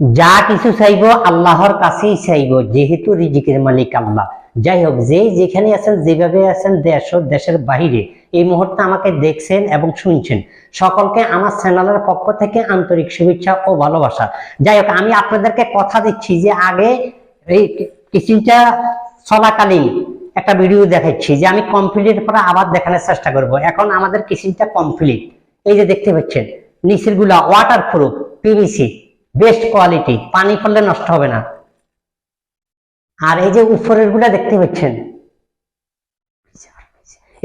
যা কিছু চাইব আল্লাহর কাছেই চাইব, যেহেতু রিজিকের মালিক আল্লাহ। যাই হোক, যে যেখানে আছেন, যেভাবে আছেন, দেশ ও দেশের বাহিরে, এই মুহূর্তে আমাকে দেখছেন এবং শুনছেন। সকলকে আমার চ্যানেলের পক্ষ থেকে আন্তরিক শুভেচ্ছা ও ভালোবাসা। যাই হোক, আমি আপনাদেরকে কথা দিচ্ছি যে আগে এই কিচেনটা চলাকালীন একটা ভিডিও দেখাচ্ছি, যে আমি কমপ্লিটের পরে আবার দেখানোর চেষ্টা করব। এখন আমাদের কিচেনটা কমপ্লিট এই যে দেখতে পাচ্ছেন নিচেরগুলা waterproof PVC best quality পানি পড়লে নষ্ট হবে না। আর এই যে উপরেরগুলা দেখতে পাচ্ছেন,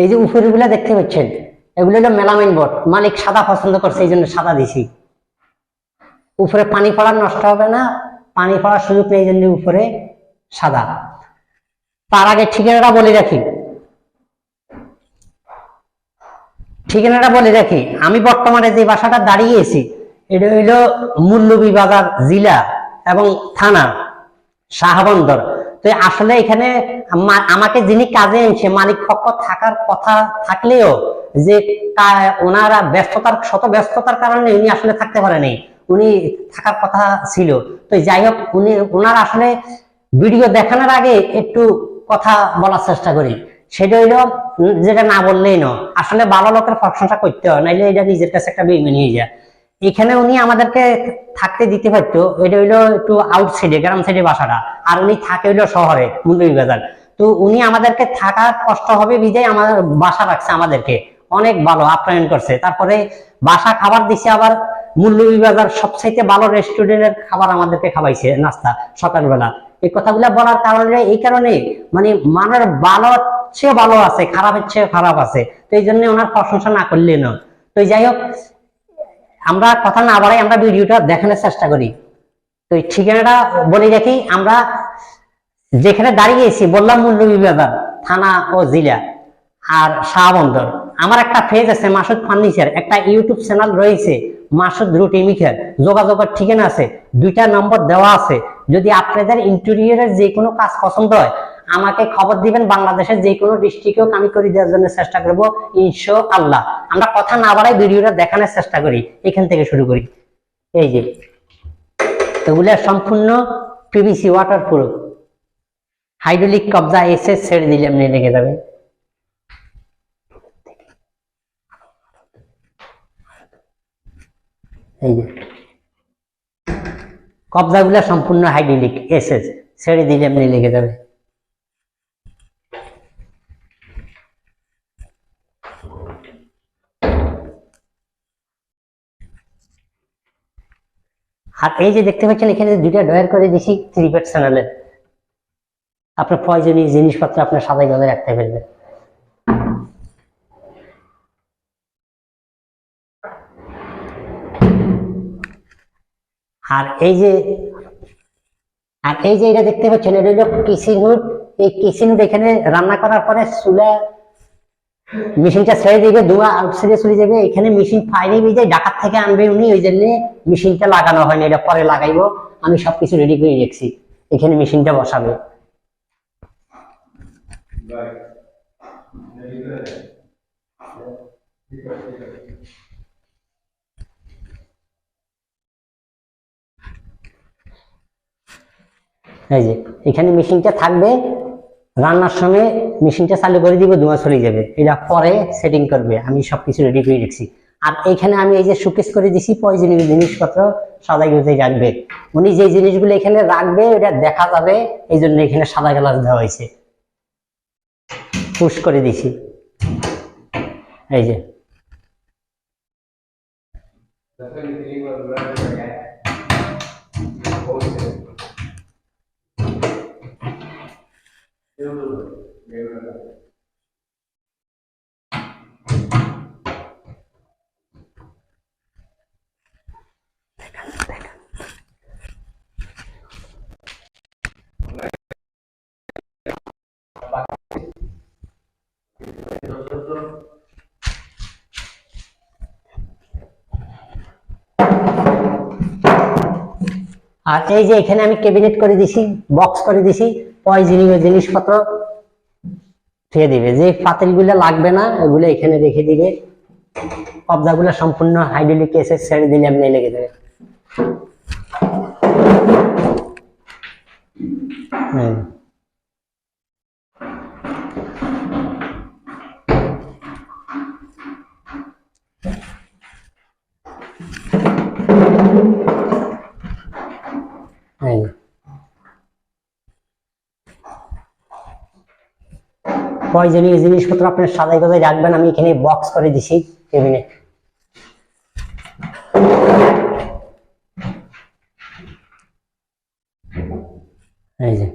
এই যে উপরেরগুলা দেখতে পাচ্ছেন, এগুলো হলো মেলামাইন বোর্ড মালিক সাদা পছন্দ করছে, এই জন্য সাদা দিছি। উপরে পানি পড়ার নষ্ট হবে না, পানি পড়ার সুযোগ নেই জন্য উপরে সাদা। তার আগে ঠিকানাটা বলে রাখি। ঠিকানাটা বলে রাখি। আমি বর্তমানে যে বাসাটা দাঁড়িয়েছি এটা হইল মূল্যবী বাজার জেলা এবং থানা, শাহবন্দর। তো আসলে এখানে আমাকে যিনি কাজে এনেছে মালিক পক্ষ থাকার কথা থাকলেও যে ওনারা ব্যস্ততার শত ব্যস্ততার কারণে উনি আসলে থাকতে পারেনি উনি থাকার কথা ছিল। তো যাই হোক, উনি ওনার আসলে ভিডিও দেখানোর আগে একটু কথা বলার চেষ্টা করি। সেটা হইল যেটা না বললেই না আসলে ভালো লোকের প্রশংসা করতে হয়, নাইলে এটা নিজের কাছে একটা বেইমানি হয়ে যায়। এখানে উনি আমাদেরকে থাকতে দিতে পারতো, এটা হইল একটু আউটসাইডে গ্রাম সাইডে বাসাটা। আর উনি থাকে হইল শহরে বাজার। তো উনি আমাদেরকে থাকার কষ্ট হবে বিদায় আমাদের বাসা রাখছে আমাদেরকে। অনেক ভালো, আপ্যায়ন করছে। তারপরে বাসা খাবার দিছে আবার বাজার সবচাইতে ভালো রেস্টুরেন্টের খাবার আমাদেরকে খাওয়াইছে নাস্তা, সকালবেলা। এই কথাগুলো বলার কারণে, এই কারণে মানে মানের ভালো চেয়ে ভালো আছে, খারাপের চেয়ে খারাপ আছে। তো এই জন্য ওনার প্রশংসা না করলে না তো যাই হোক আমরা কথা না বাড়াই আমরা ভিডিওটা দেখানোর চেষ্টা করি। তো ঠিকানাটা বলে রাখি, আমরা যেখানে দাঁড়িয়েছি, বললাম মূল্যবিবাজার থানা ও জেলা, আর শাহবন্দর আমার একটা ফেজ আছে, মাসুদ ফার্নিচার, একটা ইউটিউব চ্যানেল রয়েছে, মাসুদ রুটি মিখার যোগাযোগের ঠিকানা আছে, দুইটা নম্বর দেওয়া আছে। যদি আপনাদের ইন্টেরিয়রের যে কোনো কাজ পছন্দ হয় আমাকে খবর দিবেন বাংলাদেশের যে কোনো ডিস্ট্রিক্টেও আমি করে দেওয়ার জন্য চেষ্টা করব ইনশো আল্লাহ আমরা কথা না বাড়াই ভিডিওটা দেখানোর চেষ্টা করি, এখান থেকে শুরু করি। এই যে, এগুলো সম্পূর্ণ পিভিসি ওয়াটার প্রুফ হাইড্রোলিক কবজা এসে ছেড়ে দিলে এমনি লেগে যাবে। কবজাগুলো সম্পূর্ণ হাইড্রোলিক এসএস ছেড়ে দিলে এমনি লেগে যাবে। আর এই যে দেখতে পাচ্ছেন, এখানে দুইটা ডয়ার করে দিছি থ্রি পেট চ্যানেলের আপনার প্রয়োজনীয় জিনিসপত্র আপনার সাদাই ভাবে রাখতে পারবেন। আর এই যে, আর এই যে এটা দেখতে পাচ্ছেন, এটা হলো হুড এই হুড এখানে রান্না করার পরে চুলা মেশিনটা ছেড়ে দিবে ধোঁয়া আউটসাইডে চলে যাবে। এখানে মেশিন ফাইনে বিজে ঢাকার থেকে আনবে উনি, ওই জন্য মেশিনটা লাগানো হয় না এটা পরে লাগাইবো। আমি সবকিছু রেডি করে রেখেছি। এখানে মেশিনটা বসাবে। এই যে, এখানে মেশিনটা থাকবে। রান্নার সময় মেশিনটা চালু করে দিব, ধোঁয়া চলে যাবে। এটা পরে সেটিং করবে। আমি সবকিছু রেডি করে রেখেছি। আর এইখানে আমি এই যে সুকেস করে দিছি, প্রয়োজনীয় জিনিসপত্র সাদা গুজে রাখবে। উনি যে জিনিসগুলো এখানে রাখবে এটা দেখা যাবে। এই জন্য এখানে সাদা গ্লাস দেওয়া হয়েছে। পুশ করে দিছি। এই যে। আর এই যে এখানে আমি ক্যাবিনেট করে দিছি বক্স করে দিছি প্রয়োজনীয় জিনিসপত্র ফেলে দিবে। যে পাতিলগুলো লাগবে না, ওগুলো এখানে রেখে দিবে। কবজাগুলো সম্পূর্ণ হাইড্রোলিক এসে ছেড়ে দিলে আপনি লেগে যাবে। হ্যাঁ প্রয়োজনীয় জিনিসপত্র আপনার সাদাই কথাই রাখবেন আমি এখানে বক্স করে দিছি কেবিনে এই যে।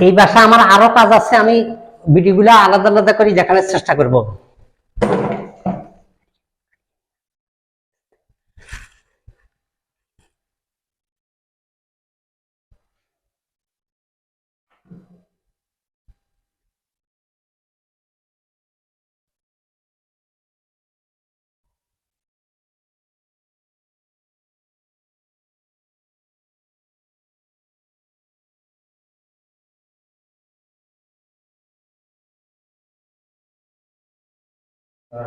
এই বাসা আমার আরও কাজ আছে আমি ভিডিওগুলো আলাদা আলাদা করে দেখানোর চেষ্টা করব। দেখলেন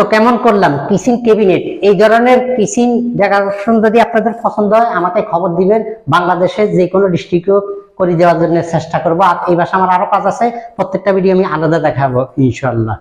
তো কেমন করলাম? কিচেন ক্যাবিনেট এই ধরনের কিচেন ডেকোরেশন যদি আপনাদের পছন্দ হয়, আমাকে খবর দিবেন। বাংলাদেশের যে কোনো ডিস্ট্রিক্টও করে দেওয়ার জন্য চেষ্টা করব। আর এই ভাষা আমার আরও কাজ আছে, প্রত্যেকটা ভিডিও আমি আলাদা দেখাবো ইনশাল্লাহ